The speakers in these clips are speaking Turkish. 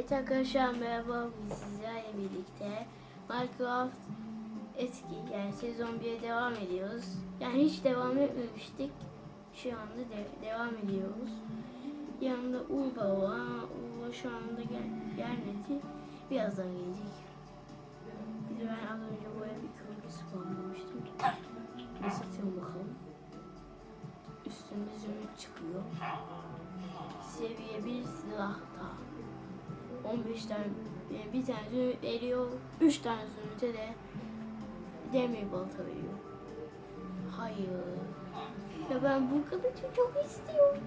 Evet arkadaşlar merhaba biz sizlerle birlikte Minecraft eski yani sezon 1'e devam ediyoruz. Yani hiç devam etmemiştik. Şu anda de, devam ediyoruz. Yanında Uğba var. Uğba şu anda gel, gelmedi. Birazdan gelecek. Bir de ben az önce buraya bir köylü spawnlamıştım. Satıyorum bakalım. Üstünde zümrüt çıkıyor. Seviye bir silah daha. 15 tane bir tane zümrüt veriyor. 3 tane zümrüte de demir balta veriyor. Hayır. Ya ben bu kılıcı çok istiyorum.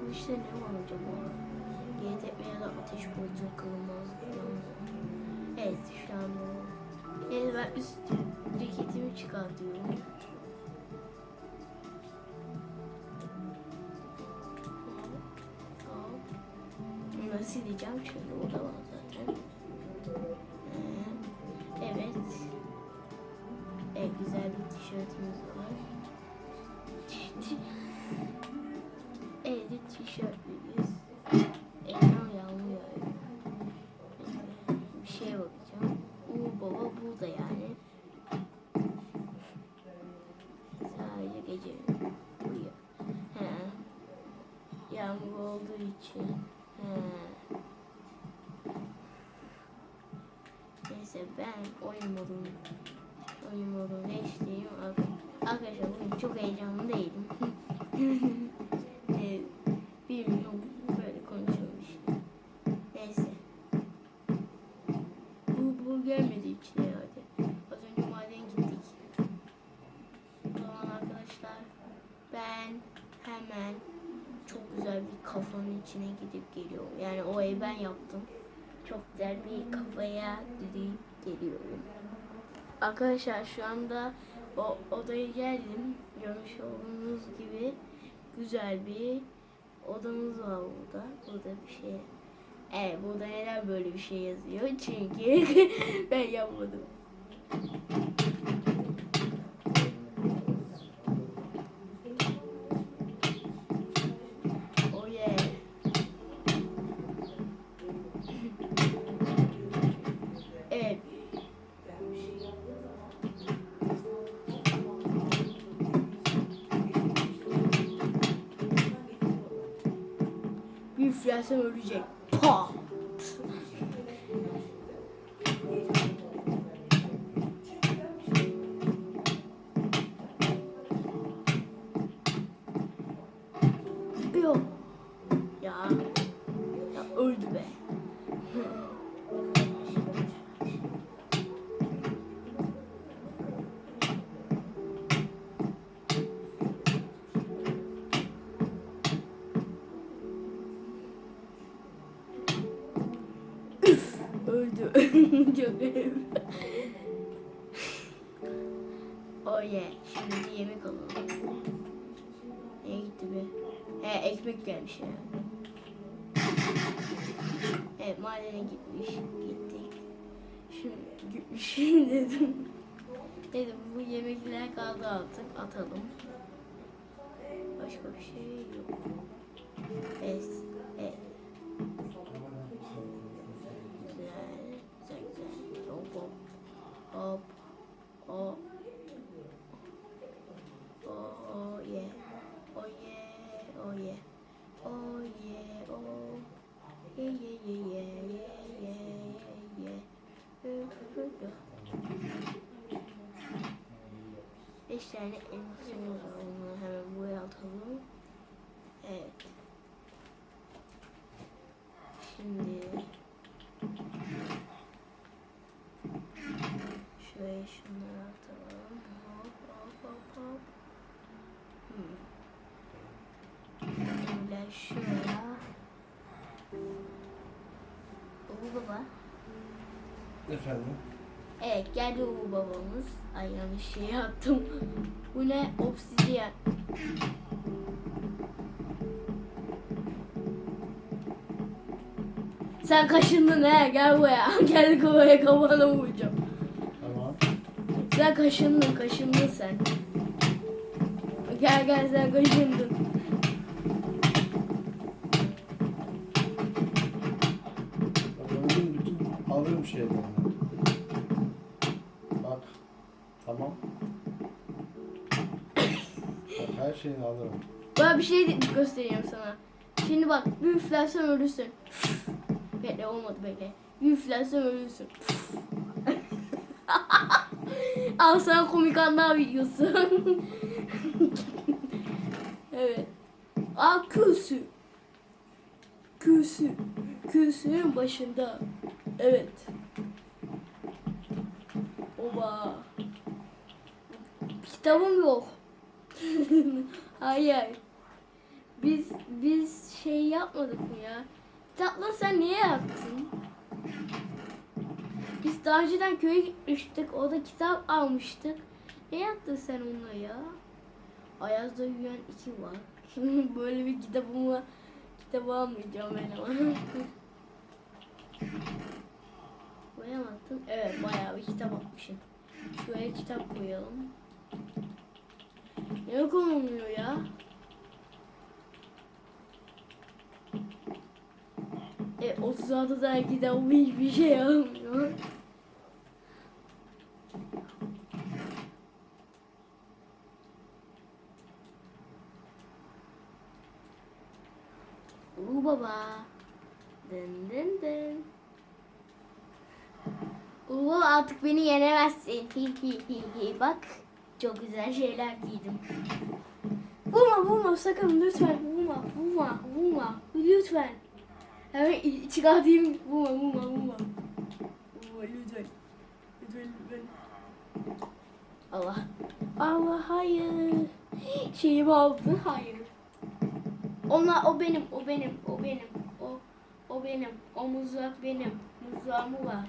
bu işte ne var acaba? YTP ya da ateş boyutu falan. Evet şu an bu. Yani ben üst ceketimi çıkartıyorum. Bunları sileceğim çünkü o da var zaten. Ee, evet. Evet güzel bir tişörtümüz var. Evet tişörtlüyüz. Ekran yanmıyor. Bir şeye bakacağım. Uğur baba burada yani. Sadece gece uyuyor. He. Yağmur olduğu için. Ben oyun modunu oyun modunu değiştireyim. Ar- Arkadaşlar bugün çok heyecanlı değilim. ee, bir milyon böyle konuşuyorum. Neyse. Bu, bu gelmedi içine herhalde. Az önce maden gittik. O zaman arkadaşlar ben hemen çok güzel bir kafanın içine gidip geliyorum. Yani o evi ben yaptım. Çok güzel bir kafaya gidip geliyorum. Arkadaşlar şu anda o odaya geldim. Görmüş olduğunuz gibi güzel bir odamız var burada. Burada bir şey. Evet burada neden böyle bir şey yazıyor? Çünkü ben yapmadım. Bir üflersem ölecek. Pat. Öldü. oh yeah. Şimdi yemek alalım. Neye gitti be? He ekmek gelmiş ya. Evet madene gitmiş. Gittik. Şimdi gitmiş dedim. Dedim bu yemekler kaldı artık atalım. Başka bir şey yok. Evet. Evet. Hop. Hop. Oh, oh yeah. Oh yeah. Oh yeah. Oh yeah. Oh. Yeah yeah yeah yeah yeah yeah yeah. Beş tane elmasımız var. Onları hemen buraya atalım. Evet. Şimdi Şuraya. Uğur baba. Efendim? Evet geldi Uğur babamız. Ay yanlış şey yaptım. Bu ne? Obsidiyen. Sen kaşındın he gel buraya. Gel buraya kafana vuracağım. Tamam. Sen kaşındın kaşındın sen. Gel gel sen kaşındın. Şeyini alırım. Bana bir şey göstereyim sana. Şimdi bak bir üflersen ölürsün. bekle olmadı bekle. Bir üflersen ölürsün. Al sana komik anlar videosu. evet. Al küsü. Küsü. Küsünün başında. Evet. Oba. Kitabım yok. Hayır. Biz biz şey yapmadık mı ya? Kitapla sen niye yaptın? Biz daha önceden köye gitmiştik. Orada kitap almıştık. Ne yaptın sen onunla ya? Ayaz'da Yüyen 2 var. Böyle bir kitabım var. Kitabı almayacağım ben ama. Buraya mı attın? Evet bayağı bir kitap atmışım. Şuraya kitap koyalım. Ne konuluyor ya? E 36 tane kitap hiçbir şey almıyor. Uu baba. Dın dın dın. Uu artık beni yenemezsin. Hi hi hi hi. Bak çok güzel şeyler giydim. Vurma vurma sakın lütfen vurma vurma vurma lütfen. Hemen çıkartayım vurma vurma vurma. Vurma lütfen. Lütfen lütfen. Allah. Allah hayır. Şeyimi aldın hayır. Onlar o benim o benim o benim o o benim o mızrak benim mızrağımı var.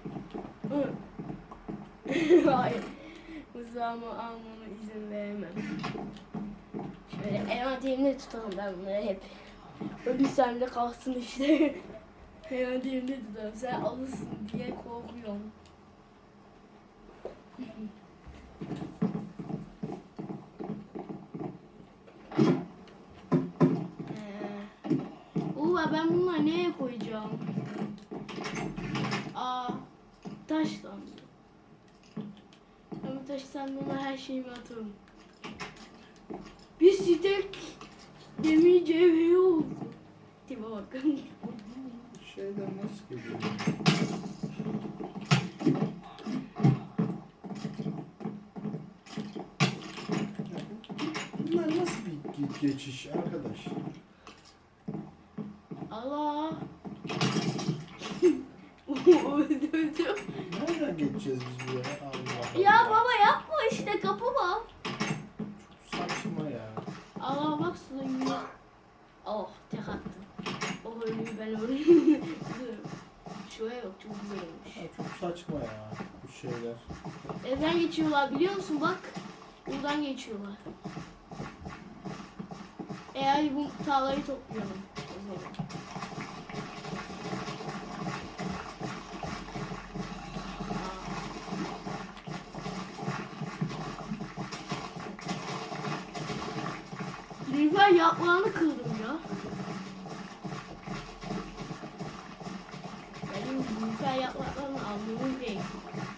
Hayır. Mızrağımı almama izin veremem. Şöyle envanterimde tutalım ben bunları hep. Ölürsem de kalsın işte. envanterimde tutalım. Sen alırsın diye korkuyorum. Uva ben bunları neye koyacağım? Aa, taş. Taş sandığıma her şeyimi atarım. Bir stek demir cevheri oldu. Tipe bakın. Şeyden nasıl geliyor? Bunlar nasıl bir ge- geçiş arkadaş? Allah. Öldürdüm. Nereden geçeceğiz biz buraya? Allah Allah. Ya baba yapma işte kapı var. Saçma ya. Allah bak suyu. Oh tek attım. O ölüyü ben ölüyüm. Şuraya bak çok güzel olmuş. ya. Çok saçma ya bu şeyler. Evden geçiyorlar biliyor musun bak. Buradan geçiyorlar. Eğer bu tarlayı toplayalım. Nilüfer yaprağını kırdım ya. Benim Nilüfer yapraklarını almamız gerekiyor.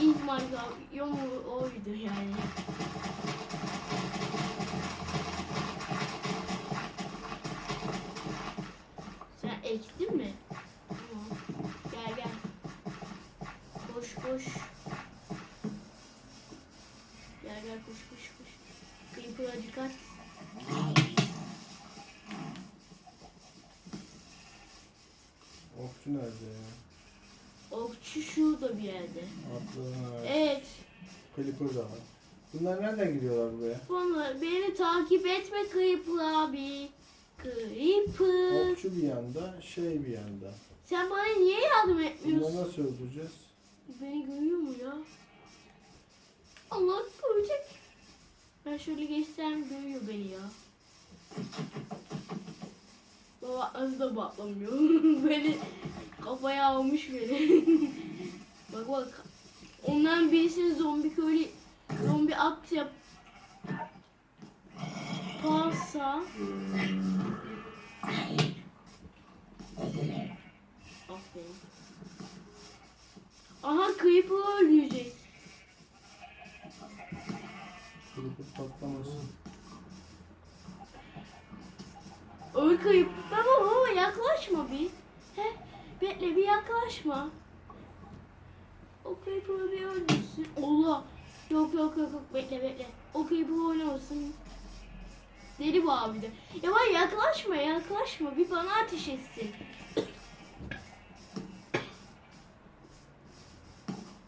İlk Minecraft yomu oydu yani. Sen ektin mi? Tamam. Gel gel. Koş koş. Gel gel koş koş koş. Creeper'a dikkat. okçu nerede ya? Okçu şurada bir yerde. Ağaç. Evet. Clipper da var. Bunlar nereden gidiyorlar buraya? Bunlar beni takip etme Creeper abi. Creeper. Okçu bir yanda, şey bir yanda. Sen bana niye yardım Bunları etmiyorsun? nasıl öldüreceğiz? Beni görüyor mu ya? Allah görecek. Ben şöyle geçsem görüyor beni ya. Baba az da batlamıyor. beni kafaya almış beni. bak bak. Ondan birisini zombi köylü zombi at yap. Parsa. Aferin. Aha Creeper öldürecek. Clipper patlamasın. Öl Creeper. Baba baba yaklaşma bir. He, bekle bir yaklaşma. O Creeper'ı bir öldürsün. Allah. Yok yok yok yok bekle bekle. O Creeper oynamasın. Deli bu abi de. Ya bak yaklaşma yaklaşma bir bana ateş etsin.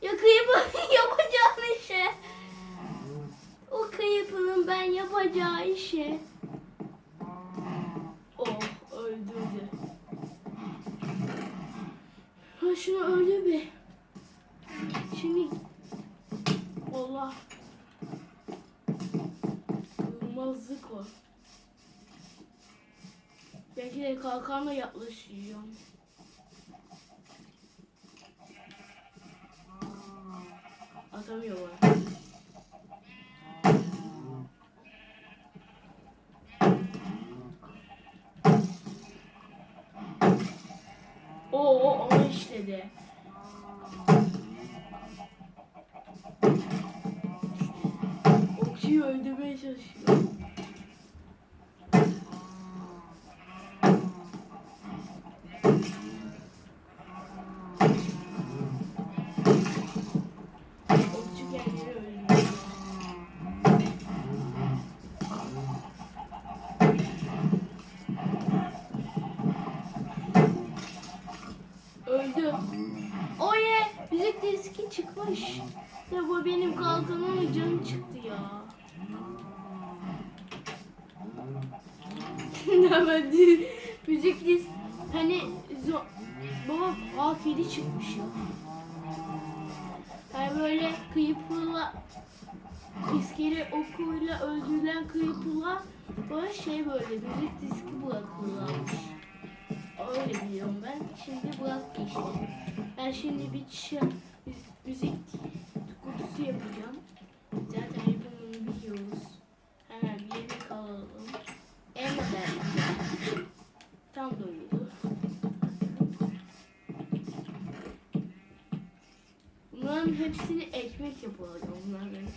Ya Creeper yapacağın işe. O Creeper'ın ben yapacağı işe. Kalkanla yaklaşacağım. Atamıyorlar. Oo o işledi. Okçuyu öldürmeye çalışıyor. Çıktı ya. ne değil. Müzik disk hani zo baba aa kedi çıkmış ya. Yani böyle kıyıpla iskele okuyla öldürülen kıyıpla böyle şey böyle müzik diski bırakıyorlarmış. Öyle biliyorum ben. Şimdi bıraktı işte. Ben şimdi bir şey, müzik kutusu yapacağım. Biliyoruz. Hemen bir yere kalalım. En güzel. Tam doydu. Bunların hepsini ekmek yapacağım. Bunların.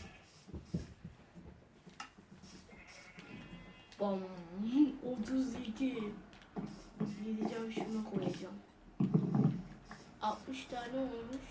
Bam. 32. Gideceğim şuna koyacağım. 60 tane olmuş.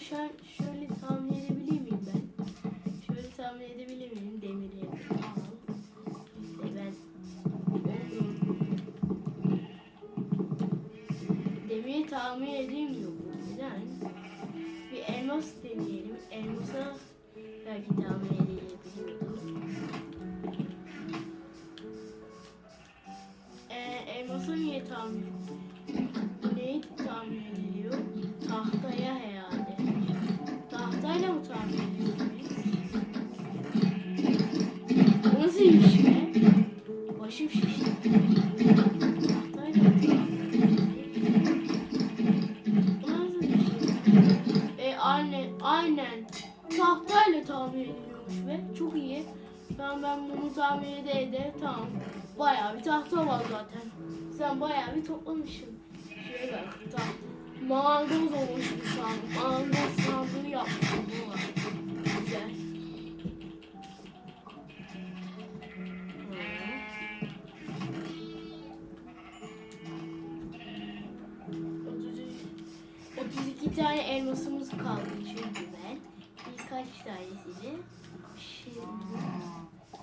An şöyle tahmin edebilir miyim ben? Şöyle tahmin edebilir miyim? Demiri al. İşte ben demiri tahmin edemiyorum. E aynen, aynen. Tahtayla tahmin ediliyormuş be. Çok iyi. Ben ben bunu tahmin ede ede tamam. Bayağı bir tahta var zaten. Sen bayağı bir toplamışsın. Şuraya bak tahta. Marangoz olmuş bir sandım. Marangoz sandığı yapmışım bu var. Tane elmasımız kaldı çünkü ben. Birkaç tanesini şimdi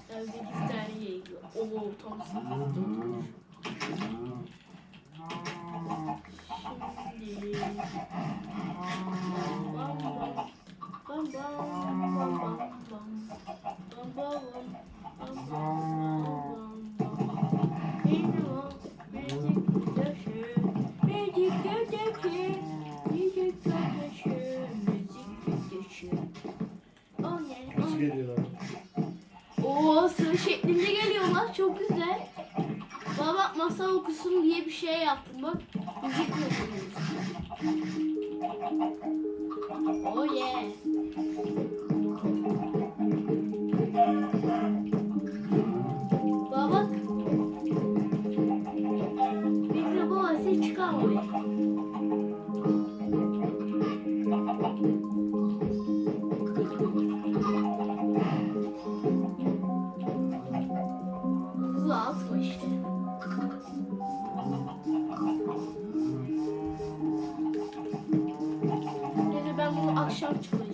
8 tane gerekiyor. Oo tam 8 olmuş. Şimdi bam bam bam bam bam bam bam bam bam bam bam bam yeah. 相处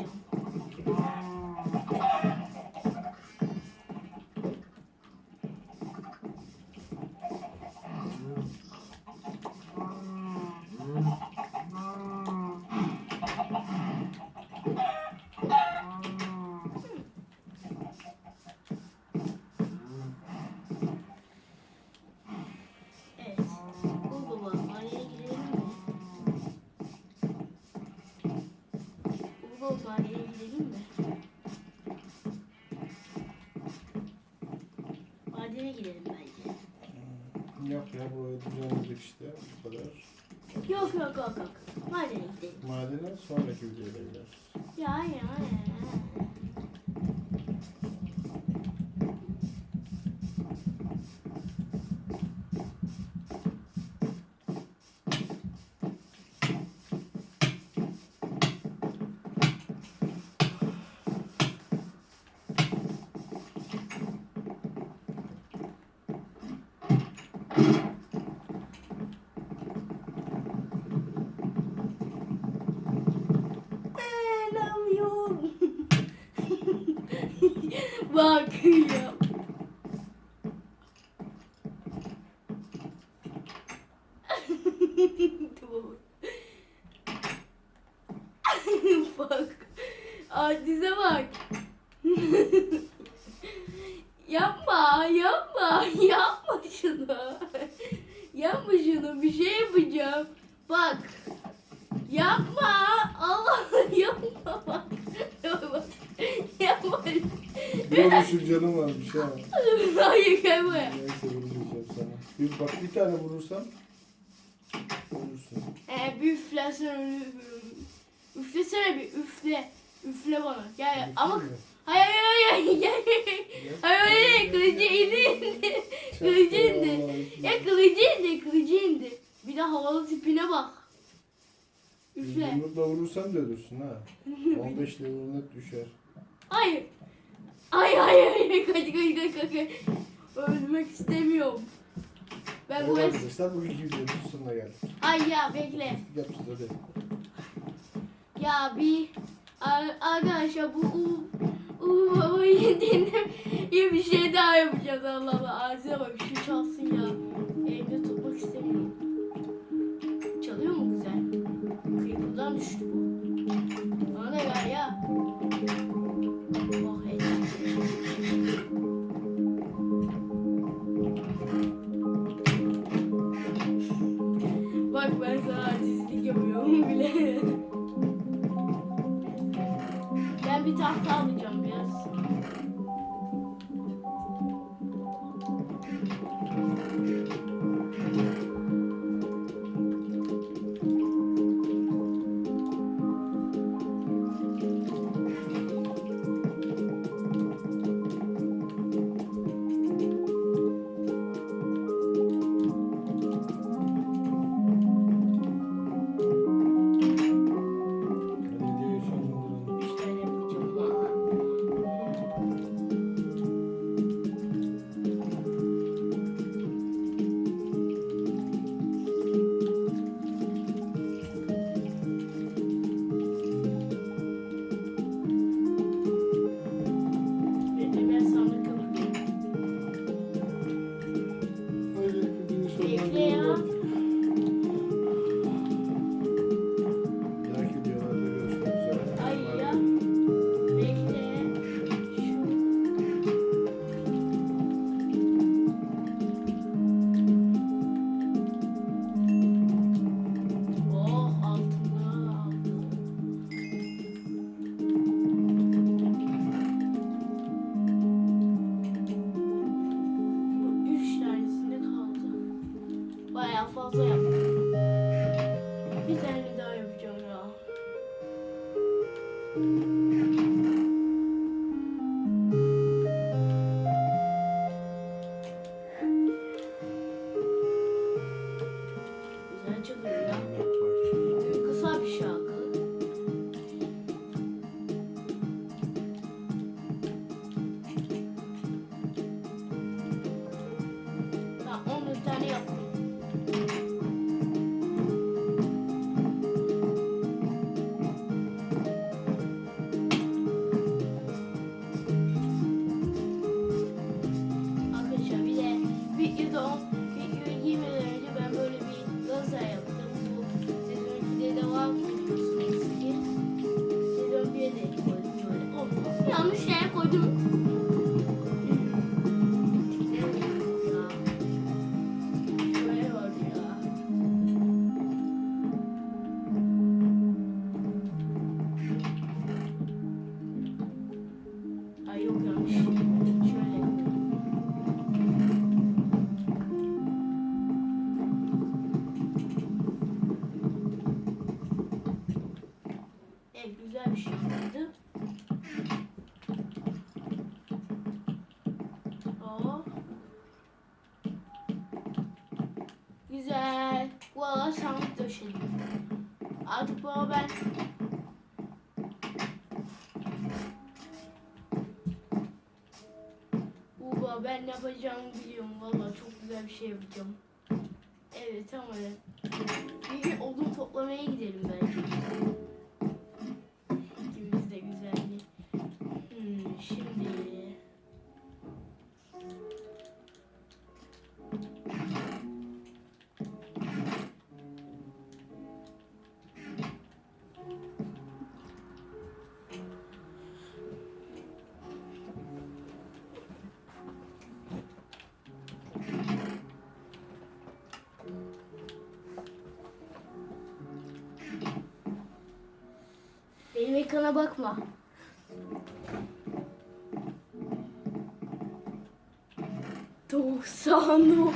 Böyle şu canım var bir şey ama. Hayır yapma. Neyse vurmayacağım sana. Bir, bak bir tane vurursam vurursun. Ee, bir üflesene. Üflesene bir üfle. Üfle bana. Gel ama mı? hayır hayır hayır gel. Hayır hayır kılıcı indi. Kılıcı indi. Ya kılıcı indi kılıcı indi. Bir de havalı tipine bak. Üfle. Yumrukla vurursan da ölürsün ha. 15 level net düşer. Hayır. Hayır hayır hayır kaç kaç kaç kaç. Ölmek istemiyorum. Ben bu es... arkadaşlar bugünkü videomuzun sonuna geldik. Ay ya bekle. Yapacağız hadi. Ya bir Ar- arkadaşlar bu u u babayı yediğinde bir şey daha yapacağız Allah Allah. Ağzına bak şu çalsın ya. Bayağı fazla yaptım. Yapacağımı biliyorum. Valla çok güzel bir şey yapacağım. Evet tamam. Bir gün odun toplamaya gidelim belki. İkimiz de güzel bir. Hmm, şimdi. пацану.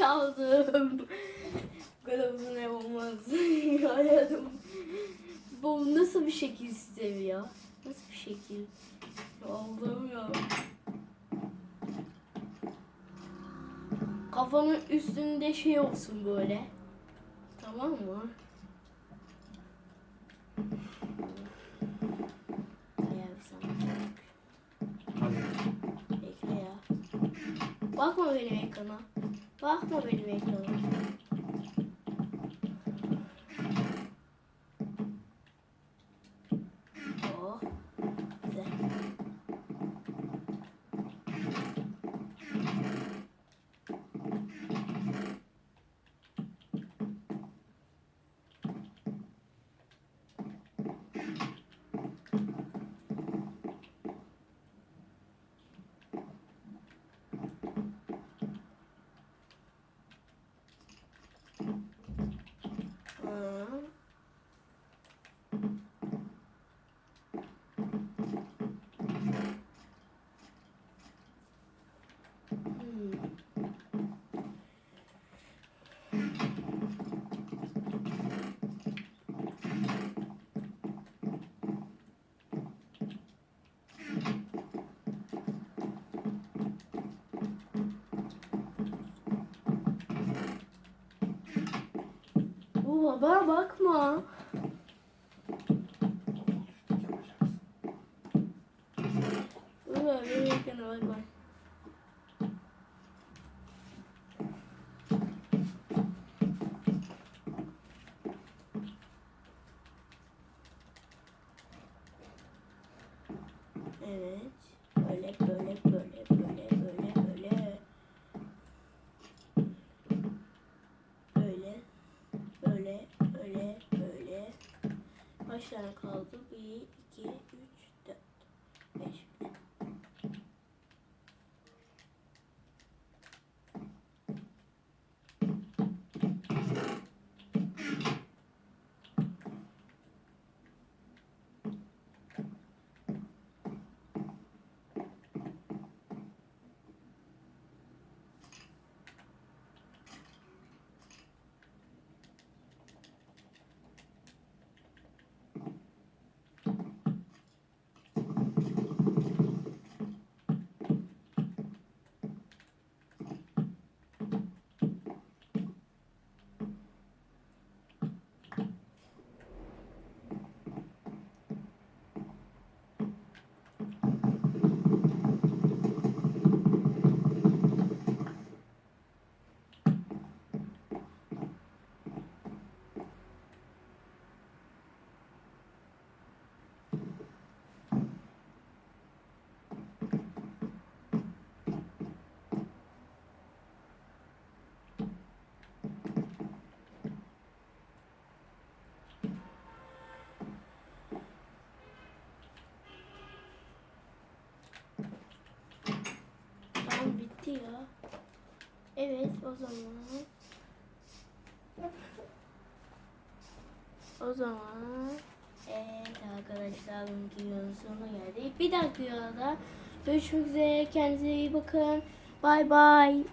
Çaldım. Bu kadar uzun ev olmaz. Hayatım. Bu nasıl bir şekil sistemi ya? Nasıl bir şekil? Allah'ım ya. Kafanın üstünde şey olsun böyle. Tamam mı? Bakma benim ekrana. Bakma benim ekrana. Oh. Güzel. Hı. Hmm. Bu baba bakma. Baba benim ekrana bakma. kaç tane kaldı? 1, 2, 6 ya. Evet o zaman. O zaman evet arkadaşlar bugünkü videonun sonuna geldik. Bir dahaki videoda görüşmek üzere. Kendinize iyi bakın. Bay bay.